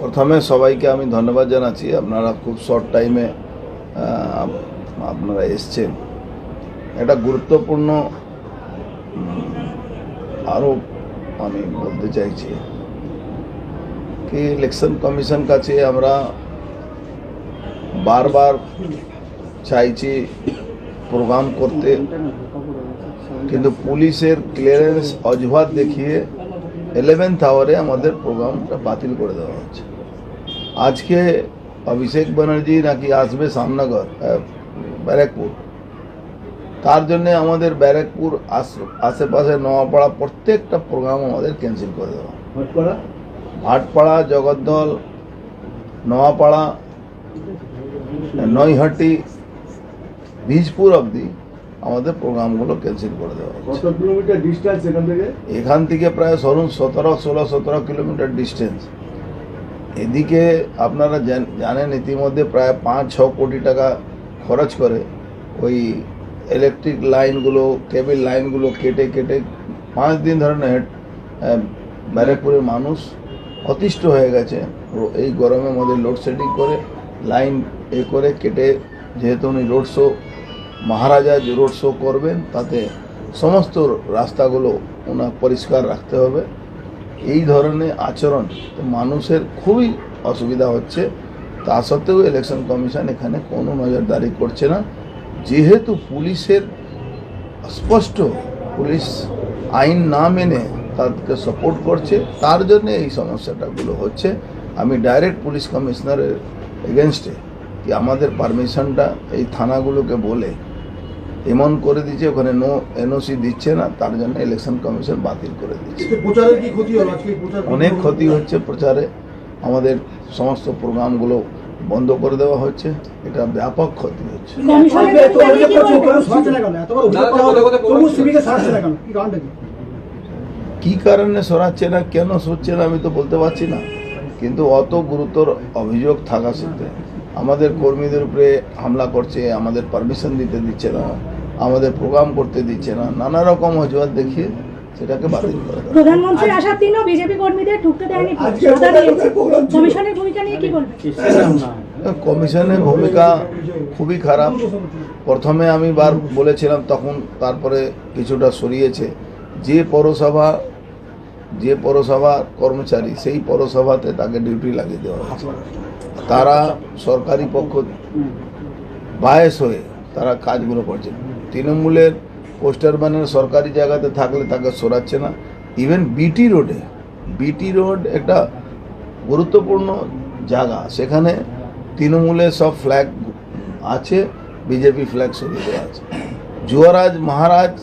প্রথমে সবাইকে আমি ধন্যবাদ জানাচ্ছি। আপনারা খুব শর্ট টাইমে আপনারা এসছেন। একটা গুরুত্বপূর্ণ আরও আমি বলতে চাইছি কি ইলেকশন কমিশন কাছে আমরা বারবার চাইছি প্রোগ্রাম করতে। কিন্তু পুলিশের ক্লিয়ারেন্স অজুহাত দেখিয়ে ইলেভেন্থ আওয়ারে আমাদের প্রোগ্রামটা বাতিল করে দেওয়া হচ্ছে। আজকে অভিষেক ব্যানার্জি নাকি আসবে সামনগর ব্যারাকপুর। তার জন্য আমাদের ব্যারাকপুর আশেপাশে নোয়াপাড়া প্রত্যেকটা প্রোগ্রাম আমাদের ক্যান্সেল করে দেওয়া। ভাটপাড়া? জগদ্দল নোয়াপাড়া নৈহাটি বীজপুর অবধি আমাদের প্রোগ্রামগুলো ক্যান্সেল করে দেওয়া হচ্ছে। কিলোমিটার ডিস্টেন্স এখান থেকে? এখান থেকে প্রায় ধরুন সতেরো ষোলো সতেরো কিলোমিটার ডিস্টেন্স এদিকে আপনারা জানেন ইতিমধ্যে প্রায় পাঁচ ছ কোটি টাকা খরচ করে ওই ইলেকট্রিক লাইনগুলো কেবল লাইনগুলো কেটে কেটে পাঁচ দিন ধরে না হেড- ব্যারাকপুরের মানুষ অতিষ্ঠ হয়ে গেছে। এই গরমের মধ্যে লোডশেডিং করে লাইন এ করে কেটে, যেহেতু উনি রোড শো মহারাজা যে রোড শো করবেন, তাতে সমস্ত রাস্তাগুলো ওনার পরিষ্কার রাখতে হবে। এই ধরনের আচরণ মানুষের খুবই অসুবিধা হচ্ছে। তা সত্ত্বেও ইলেকশন কমিশন এখানে কোনো নজরদারি করছে না। যেহেতু পুলিশের স্পষ্ট পুলিশ আইন না মেনে তাদেরকে সাপোর্ট করছে, তার জন্য এই সমস্যাটাগুলো হচ্ছে। আমি ডাইরেক্ট পুলিশ কমিশনারের এগেনস্টে কি আমাদের পারমিশনটা এই থানাগুলোকে বলে এমন করে দিচ্ছে ওখানে নো এনওসি দিচ্ছে না তার জন্য ইলেকশন কমিশন বাতিল করে দিচ্ছে প্রচারের কি ক্ষতি হলো? আজকে প্রচার অনেক ক্ষতি হচ্ছে প্রচারে। আমাদের সমস্ত প্রোগ্রামগুলো বন্ধ করে দেওয়া হচ্ছে এটা ব্যাপক ক্ষতি হচ্ছে? কি কারণে সরাচ্ছে না কেন সরছে না আমি তো বলতে পারছি না। কিন্তু অত গুরুতর অভিযোগ থাকা সত্ত্বে আমাদের কর্মীদের উপরে হামলা করছে আমাদের পারমিশন দিতে দিচ্ছে না আমাদের প্রোগ্রাম করতে দিচ্ছে না নানা রকম অজুহাত দেখিয়ে সেটাকে বাতিল করে প্রধানমন্ত্রীর আসার দিনও বিজেপি কর্মীদের ঢুকতে দেয়নি। কমিশনের ভূমিকা নিয়ে কি বলবেন? কমিশনের ভূমিকা খুবই খারাপ। প্রথমে আমি বার বলেছিলাম তখন তারপরে কিছুটা সরিয়েছে। যে পৌরসভা যে পৌরসভা কর্মচারী, সেই পৌরসভাতে তাকে ডিউটি লাগিয়ে দেওয়া হয়েছে। তারা সরকারি পক্ষ বায়স হয়ে তারা কাজগুলো করছে। তৃণমূলের পোস্টার ব্যানার সরকারি জায়গাতে থাকলে তাকে সরাচ্ছে না। ইভেন বিটি রোডে বিটি রোড একটা গুরুত্বপূর্ণ জায়গা। সেখানে তৃণমূলের সব ফ্ল্যাগ আছে বিজেপি ফ্ল্যাগ সরিয়ে দেওয়া আছে। যুবরাজ মহারাজ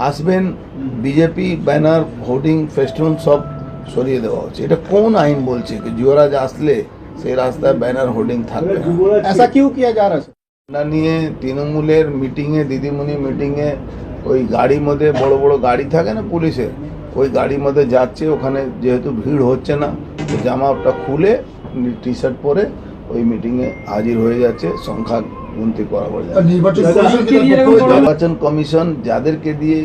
আসবেন বিজেপি ব্যানার হোর্ডিং ফেস্টুন সব সরিয়ে দেওয়া হচ্ছে এটা কোন আইন বলছে কি যুবরাজ আসলে সেই রাস্তায় ব্যানার হোর্ডিং থাকবে না যুবরাজ ऐसा क्यों किया जा रहा है सर? না নিয়ে তৃণমূলের মিটিংয়ে দিদিমণি মিটিংয়ে ওই গাড়ির মধ্যে বড় বড় গাড়ি থাকে না পুলিশের ওই গাড়ির মধ্যে যাচ্ছে ওখানে যেহেতু ভিড় হচ্ছে না তো জামাটা খুলে টি শার্ট পরে ওই মিটিংয়ে হাজির হয়ে যাচ্ছে সংখ্যা করা নির্বাচন কমিশন যাদেরকে দিয়ে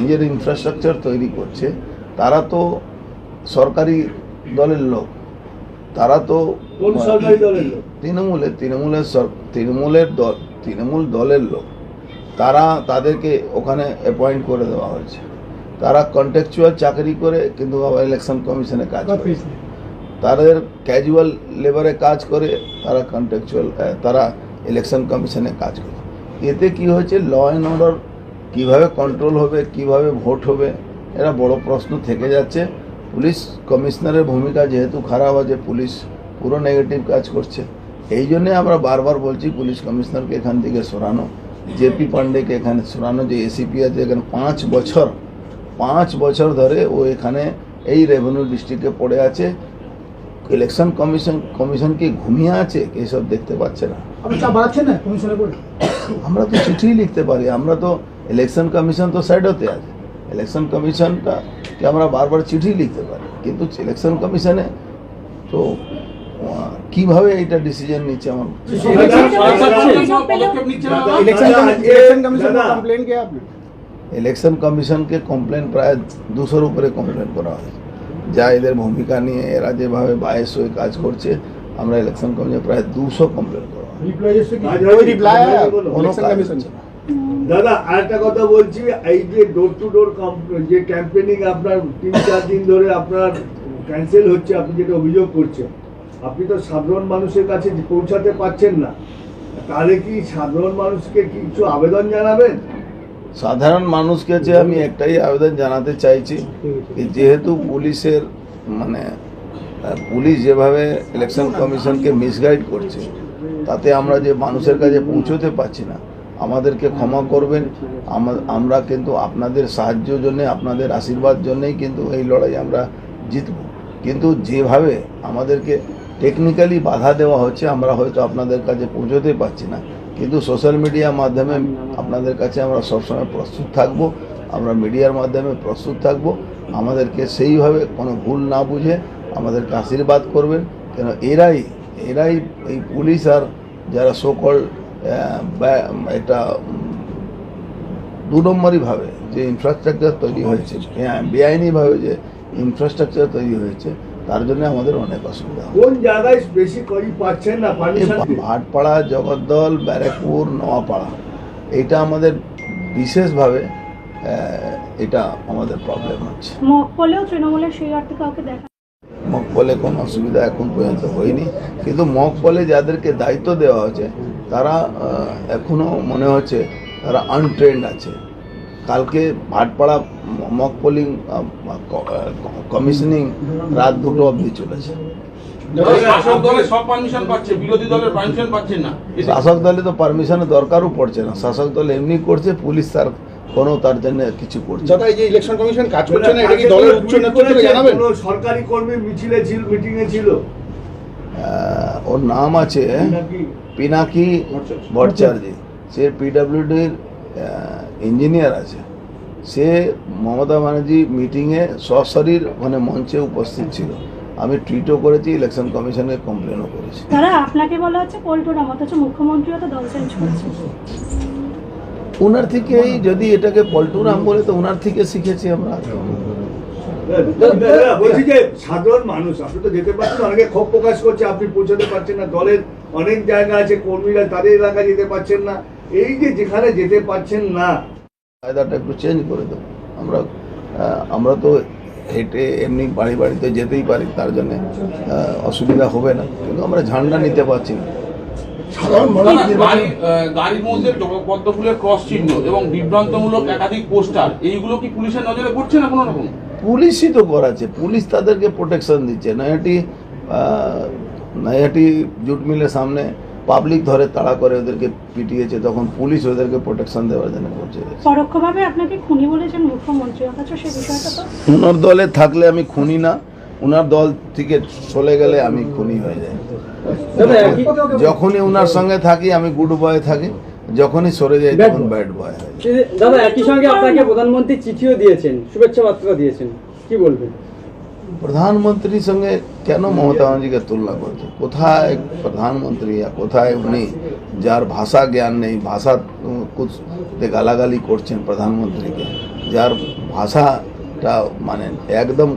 নিজের ইনফ্রাস্ট্রাকচার তৈরি করছে তারা তো সরকারি দলের লোক। তারা তো? তৃণমূলের তৃণমূলের তৃণমূলের দল তৃণমূল দলের লোক। তারা তাদেরকে ওখানে অ্যাপয়েন্ট করে দেওয়া হয়েছে। তারা কন্ট্রাকচুয়াল চাকরি করে কিন্তু আবার ইলেকশন কমিশনে কাজ করে। তাদের ক্যাজুয়াল লেবারে কাজ করে তারা কন্ট্রাকচুয়াল তারা ইলেকশন কমিশনে কাজ করে এতে কি হয়েছে? ল অ্যান্ড অর্ডার কীভাবে কন্ট্রোল হবে, কীভাবে ভোট হবে, এরা বড় প্রশ্ন থেকে যাচ্ছে। পুলিশ কমিশনারের ভূমিকা যেহেতু খারাপ আছে, পুলিশ পুরো নেগেটিভ কাজ করছে। এই জন্যে আমরা বারবার বলছি, পুলিশ কমিশনারকে এখান থেকে সরানো জেপি পান্ডেকে এখানে সরানো, যে এসিপি আছে এখানে পাঁচ বছর পাঁচ বছর ধরে ও এখানে এই রেভিনিউ ডিস্ট্রিক্টে পড়ে আছে। ইলেকশন কমিশন কমিশন কি ঘুমিয়ে আছে? এসব দেখতে পাচ্ছে না। আমরা তো চিঠি লিখতে পারি। আমরা তো ইলেকশন কমিশন তো সাইড হতে আছে। ইলেকশন কমিশনটাকে আমরা বারবার চিঠি লিখতে পারি। কিন্তু ইলেকশন কমিশনে তো কীভাবে এটা ডিসিশন নিচ্ছে আমার ইলেকশন কমিশনকে কমপ্লেন প্রায় দুশোর উপরে কমপ্লেন করা হয়। যা এদের ভূমিকা নিয়ে এরা যেভাবে বায়েস হয়ে কাজ করছে আমরা। কোনো ইলেকশন কাজ কমিশন হচ্ছে না। দাদা আরেকটা কথা বলছি এই যে ডোর টু ডোর যে ক্যাম্পেনিং আপনার তিন চার দিন ধরে আপনার ক্যান্সেল হচ্ছে আপনি যেটা অভিযোগ করছেন আপনি তো সাধারণ মানুষের কাছে পৌঁছাতে পারছেন না তাহলে কি সাধারণ মানুষকে কিছু আবেদন জানাবেন সাধারণ মানুষকে যে আমি একটাই আবেদন জানাতে চাইছি যেহেতু পুলিশের মানে পুলিশ যেভাবে ইলেকশন কমিশনকে মিসগাইড করছে তাতে আমরা যে মানুষের কাছে পৌঁছতে পারছি না আমাদেরকে ক্ষমা করবেন আমরা কিন্তু আপনাদের সাহায্য জন্য আপনাদের আশীর্বাদ জন্যই কিন্তু এই লড়াই আমরা জিতব। কিন্তু যেভাবে আমাদেরকে টেকনিক্যালি বাধা দেওয়া হচ্ছে আমরা হয়তো আপনাদের কাছে পৌঁছতে পারছি না। কিন্তু সোশ্যাল মিডিয়ার মাধ্যমে আপনাদের কাছে আমরা সবসময় প্রস্তুত থাকব আমরা মিডিয়ার মাধ্যমে প্রস্তুত থাকব। আমাদেরকে সেইভাবে কোনো ভুল না বুঝে আমাদেরকে আশীর্বাদ করবেন। কেন এরাই এরাই এই পুলিশ আর যারা সকল এটা দু নম্বরইভাবে যে ইনফ্রাস্ট্রাকচার তৈরি হয়েছে। বেআ- বেআইনিভাবে যে ইনফ্রাস্ট্রাকচার তৈরি হয়েছে তার জন্য আমাদের অনেক অসুবিধা হয় কোন জায়গায় বেশি করি পাচ্ছেন না ভাটপাড়া জগদ্দল ব্যারাকপুর নোয়াপাড়া এটা আমাদের বিশেষভাবে এটা আমাদের প্রবলেম হচ্ছে। তৃণমূলের সেই অর্থে কাউকে দেখা মক পলে কোনো অসুবিধা এখন পর্যন্ত হয়নি। কিন্তু মক পলে যাদেরকে দায়িত্ব দেওয়া হয়েছে তারা আহ, এখনও মনে হচ্ছে তারা আনট্রেন্ড আছে। কালকে ভাটপাড়া মক পোলিং কমিশনিং রাত দুটো অবধি চলেছে। শাসক দলে তো পারমিশনের দরকারও পড়ছে না। শাসক দল এমনি করছে পুলিশ তার কোনো তার জন্য কিছু করছে না। দাদা এই যে ইলেকশন কমিশন কাজ করছে না এটা কি দলের উচ্চ নেতৃত্বকে জানাবেন? কোনো সরকারি কর্মী মিছিলে ছিল মিটিং এ ছিল ওর নাম আছে নাকি পিনাকি ভট্টাচার্য। সে পিডাব্লিউডির ইঞ্জিনিয়ার আছে। সে মমতা ব্যানার্জি মিটিংয়ে সশরীর মানে মঞ্চে উপস্থিত ছিল। আমি টুইটও করেছি ইলেকশন কমিশনে কমপ্লেনও করেছি। তারা আপনাকে বলা হচ্ছে পল্টুরাম অথচ মুখ্যমন্ত্রীও তো দল চেঞ্জ করেছে। ওনার থেকেই যদি এটাকে পল্টু পল্টুরাম বলে তো ওনার থেকে শিখেছি আমরা। বলছি যে সাধারণ মানুষ আপনি তো যেতে পারছেন অনেকে ক্ষোভ প্রকাশ করছে আপনি পৌঁছাতে পারছেন না দলের অনেক জায়গা আছে কর্মীরা তাদের এলাকায় যেতে পারছেন না। এই যে যেখানে যেতে পারছেন না। কায়দাটা একটু চেঞ্জ করে দেবো। আমরা আমরা তো হেঁটে এমনি বাড়ি বাড়িতে যেতেই পারি তার জন্য অসুবিধা হবে না। কিন্তু আমরা ঝান্ডা নিতে পারছি না সাধারণ দাদা, মানুষ গাড়ি আহ, গাড়ির মধ্যে পদ্ম ফুলের ক্রস চিহ্ন এবং বিভ্রান্তমূলক একাধিক পোস্টার এইগুলো কি পুলিশের নজরে পড়ছে না কোনো রকম? পুলিশই তো করাচ্ছে। পুলিশ তাদেরকে প্রোটেকশন দিচ্ছে। নয়াটি নয়াটি জুট মিলের সামনে পাবলিক ধরে তাড়া করে ওদেরকে পিটিয়েছে তখন পুলিশ ওদেরকে প্রোটেকশন দেওয়ার জন্য করছে পরোক্ষভাবে আপনাকে খুনি বলেছেন মুখ্যমন্ত্রী অথচ সে বিষয়টা তো দলে থাকলে আমি খুনি না। ওনার দল থেকে চলে গেলে আমি খুনি হয়ে যাই। যখনই ওনার সঙ্গে থাকি আমি গুড বয় থাকি। যখনই সরে যাই তখন ব্যাড বয় হয়। দাদা একই সঙ্গে আপনাকে প্রধানমন্ত্রী চিঠিও দিয়েছেন শুভেচ্ছা বার্তা দিয়েছেন। কি বলবেন? প্রধানমন্ত্রীর সঙ্গে কেন মমতা ব্যানার্জিকে তুলনা করছে? কোথায় প্রধানমন্ত্রী আর কোথায় উনি যার ভাষা জ্ঞান নেই ভাষা উম, কুছ তে গালাগালি করছেন প্রধানমন্ত্রীকে যার ভাষাটা মানে একদম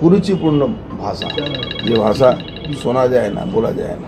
কুরুচিপূর্ণ ভাষা। যে ভাষা শোনা যায় না বলা যায় না।